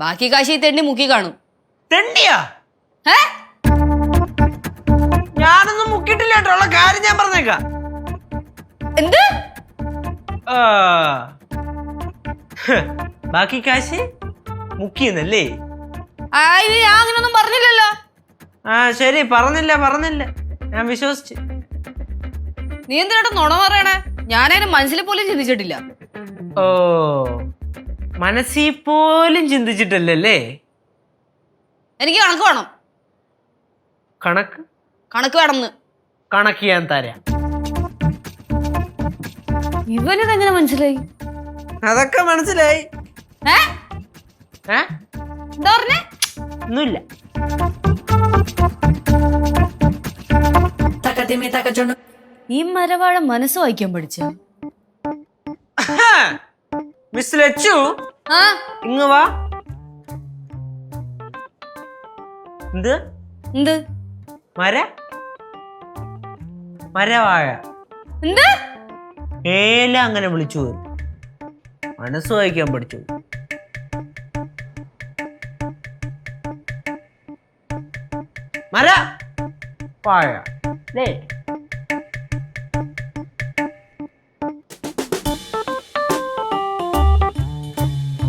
ബാക്കി കാശി തെണ്ടി മുക്കി കാണും. തെണ്ടിയാ? ഏ? ഞാനൊന്നും മുക്കിട്ടില്ല കേട്ടോ. ഉള്ള കാര്യം ഞാൻ പറഞ്ഞേക്കാം. എന്ത്? ആ. ഹ്, ബാക്കി കാശ് മുക്കിയെന്നല്ലേ? ആ ഇത് ഞാൻ അങ്ങനൊന്നും പറഞ്ഞില്ലല്ലോ. ആ ശരി. പറഞ്ഞില്ല പറഞ്ഞില്ല. ഞാൻ വിശ്വസിച്ചു. നീ എന്തിനായിട്ട് നുണ പറയണേ? ഞാനതിന് മനസ്സിൽ പോലും ചിന്തിച്ചിട്ടില്ല. ഓ. മനസ്സിൽ പോലും ചിന്തിച്ചിട്ടില്ലല്ലേ? എനിക്ക് കണക്ക് വേണം. കണക്ക്? കണക്ക് വേണം കണക്ക് ഞാൻ തരാം. ഇവനിതെങ്ങനെ മനസ്സിലായി? അതൊക്കെ മനസ്സിലായി. ഏ? ഏ? എന്താ പറഞ്ഞേ? ഒന്നുമില്ല. ഈ മരവാഴ മനസ്സ് വായിക്കാൻ പഠിച്ചു? മിസ് ലച്ചു. ഇങ്ങ് വാ. എന്ത്? എന്ത്? മര? മരവാഴ. എന്ത്? ഏല അങ്ങനെ വിളിച്ചു പോയി. മനസ്സ് വായിക്കാൻ പഠിച്ചു മര? വാഴ. ദേ.